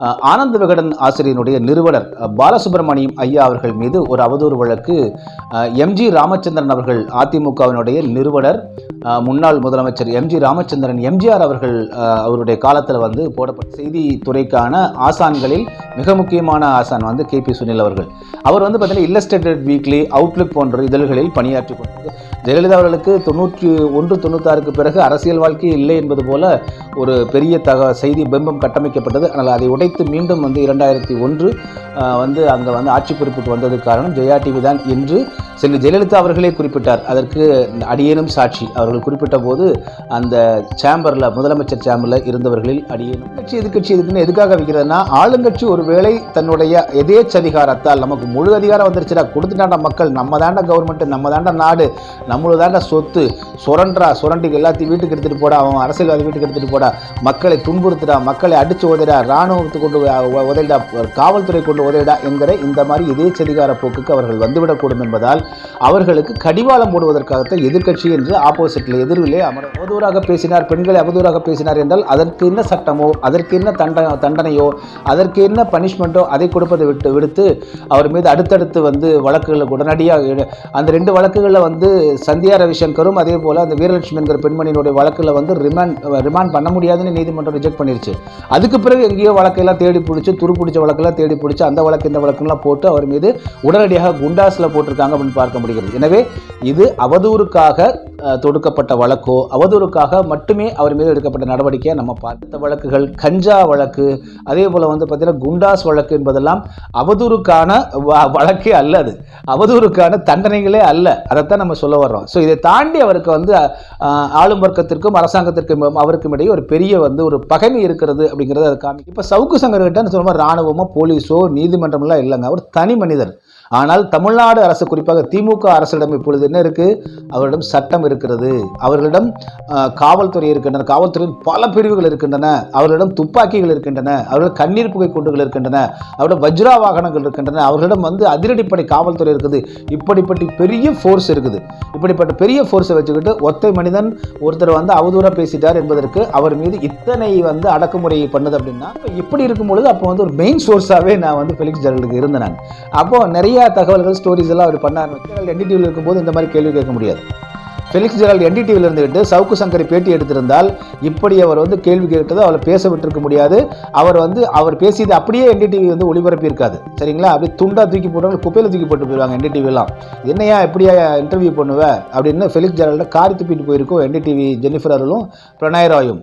ஆனந்த விகடன் ஆசிரியனுடைய நிறுவனர் பாலசுப்ரமணியம் ஐயா அவர்கள் மீது ஒரு அவதூறு வழக்கு எம்ஜி ராமச்சந்திரன் அவர்கள் அதிமுகவினுடைய நிறுவனர் முன்னாள் முதலமைச்சர் எம்ஜி ராமச்சந்திரன் எம்ஜிஆர் அவர்கள் அவருடைய காலத்தில் வந்து போடப்பட்ட செய்தி துறைக்கான ஆசான்களில் மிக முக்கியமான ஆசான் வந்து கே பி சுனில் அவர்கள். அவர் வந்து பார்த்தீங்கன்னா இல்லஸ்டேட்டட் வீக்லி அவுட்லுக் போன்ற இதழ்களில் பணியாற்றி கொண்டார் ஜெயலலிதா அவர்களுக்கு தொண்ணூற்றி ஒன்று தொண்ணூத்தாறுக்கு பிறகு அரசியல் வாழ்க்கை இல்லை என்பது போல ஒரு பெரிய தக செய்தி பிம்பம் கட்டமைக்கப்பட்டது. ஆனால் அதை உடைத்து மீண்டும் வந்து இரண்டாயிரத்தி ஒன்று வந்து அங்கே வந்து ஆட்சி பொறுப்புக்கு வந்ததுக்கு காரணம் ஜெயா டிவி தான் என்று செல்வி ஜெயலலிதா அவர்களே குறிப்பிட்டார். அதற்கு அடியேனும் சாட்சி. அவர்கள் குறிப்பிட்ட போது அந்த சேம்பரில் முதலமைச்சர் சேம்பரில் இருந்தவர்களில் அடியேனும் கட்சி எதிர்கட்சி எதுக்குன்னு எதுக்காக வைக்கிறதுனா ஆளுங்கட்சி ஒரு ஒருவேளை தன்னுடைய எதேச்சதிகாரத்தால் நமக்கு முழு அதிகாரம் வந்துருச்சுடா கொடுத்துட்டாண்ட மக்கள். நம்ம தாண்ட கவர்மெண்ட் நம்ம தாண்ட நாடு நம்மளது தாண்ட சொத்து. சுரண்டா சுரண்டி எல்லாத்தையும் வீட்டுக்கு எடுத்துகிட்டு போடா அவன் அரசியல்வாதி வீட்டுக்கு எடுத்துகிட்டு போடா. மக்களை துன்புறுத்துடா மக்களை அடிச்சு உதடா இராணுவத்துக்கு கொண்டு உதவிடா காவல்துறை கொண்டு உதவிடா என்கிற இந்த மாதிரி எதேச்சதிகார போக்குக்கு அவர்கள் வந்துவிடக்கூடும் என்பதால் அவர்களுக்கு கடிவாளம் போடுவதற்காகத்தான் எதிர்க்கட்சி என்று ஆப்போசிட்டில் எதிர்விலே அமர அவதூறாக பேசினார் பெண்களை அவதூறாக பேசினார் என்றால் அதற்கு என்ன சட்டமோ அதற்கு என்ன தண்ட தண்டனையோ அதற்கு என்ன பனிஷ்மெண்ட்டோ அதை கொடுப்பதை விட்டு விடுத்து அவர் மீது அடுத்தடுத்து வந்து வழக்குகள் உடனடியாக அந்த ரெண்டு வழக்குகளில் வந்து சந்தியா ரவிசங்கரும் அதே போல் அந்த வீரலட்சுமி என்கிற பெண்மணியினுடைய வழக்கில் வந்து ரிமாண்ட் ரிமாண்ட் பண்ண முடியாதுன்னு நீதிமன்றம் ரிஜெக்ட் பண்ணிருச்சு. அதுக்கு பிறகு எங்கேயோ வழக்கெல்லாம் தேடி பிடிச்சி துரு பிடிச்ச வழக்கெல்லாம் தேடி பிடிச்சி அந்த வழக்கு இந்த வழக்கெல்லாம் போட்டு அவர் மீது உடனடியாக குண்டாஸில் போட்டிருக்காங்க அப்படின்னு பார்க்க முடிகிறது. எனவே இது அவதூறுக்காக தொடுக்கப்பட்ட வழக்கோ அவதூறுக்காக மட்டுமே அவர் மீது எடுக்கப்பட்ட நடவடிக்கையை நம்ம பார்த்த வழக்குகள் கஞ்சா வழக்கு அதே போல் வந்து பார்த்தீங்கன்னா குண்டாஸ் வழக்கு என்பதெல்லாம் அவதூறுக்கான வ- வழக்கே அல்ல அது. அவதூறுக்கான தண்டனைகளே அல்ல. அதைத்தான் நம்ம சொல்ல வர்றோம். ஸோ இதை தாண்டி அவருக்கு வந்து ஆளும் வர்க்கத்திற்கும் அரசாங்கத்திற்கும் அவருக்கும் இடையே ஒரு பெரிய வந்து ஒரு பகைமை இருக்கிறது அப்படிங்கிறது அது காமி இப்போ சவுக்கு சங்கர்கிட்ட சொல்லுவோம் ராணுவமோ போலீஸோ நீதிமன்றம்லாம் இல்லைங்க. அவர் தனி மனிதர். ஆனால் தமிழ்நாடு அரசு குறிப்பாக திமுக அரசிடம் இப்பொழுது என்ன இருக்குது அவரிடம் சட்டம் இருக்கிறது. அவர்களிடம் காவல்துறை இருக்கின்றன. காவல்துறையின் பல பிரிவுகள் இருக்கின்றன. அவர்களிடம் துப்பாக்கிகள் இருக்கின்றன. அவர்களிடம் கண்ணீர் புகை குண்டுகள் இருக்கின்றன. அவரிடம் வஜ்ரா வாகனங்கள் இருக்கின்றன. அவர்களிடம் வந்து அதிரடிப்படை காவல்துறை இருக்குது. இப்படிப்பட்ட பெரிய ஃபோர்ஸ் இருக்குது. இப்படிப்பட்ட பெரிய ஃபோர்ஸை வச்சுக்கிட்டு ஒத்தை மனிதன் ஒருத்தர் வந்து அவதூறாக பேசிட்டார் என்பதற்கு அவர் மீது இத்தனை வந்து அடக்குமுறை பண்ணுது அப்படின்னா இப்படி இருக்கும் பொழுது அப்போ வந்து ஒரு மெயின் சோர்ஸாகவே நான் வந்து ஃபெலிக்ஸ் ஜெரலுக்கு இருந்தேன் நான். நிறைய தகவல்கள் ஸ்டோரிஸ் எல்லாம் அவர் பண்ண ஆரம்பிச்சு என்டிடிவியில் இருக்கும்போது இந்த மாதிரி கேள்வி கேட்க முடியாது. ஃபெலிக்ஸ் ஜெரால்டு என்டிடிவியில் இருந்துக்கிட்டு சவுக்கு சங்கரை பேட்டி எடுத்திருந்தால் இப்படி அவர் வந்து கேள்வி கேட்டதோ அவரை பேச விட்டுருக்க முடியாது. அவர் வந்து அவர் பேசியது அப்படியே என்டிடிவி வந்து ஒளிபரப்பி இருக்காது. சரிங்களா? அப்படி துண்டாக தூக்கி போட்டவங்க குப்பையில் தூக்கி போட்டு போயிடுவாங்க என்டிடிவிலாம் என்னையா எப்படியா இன்டர்வியூ பண்ணுவேன் அப்படின்னு ஃபெலிக்ஸ் ஜெரால்டை காரி துப்பிட்டு போயிருக்கோம் என்டிடிவி ஜெனிஃபர் அருளும் பிரணாய் ராயும்.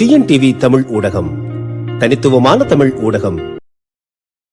டிஎன்டிவி தமிழ் ஊடகம். தனித்துவமான தமிழ் ஊடகம்.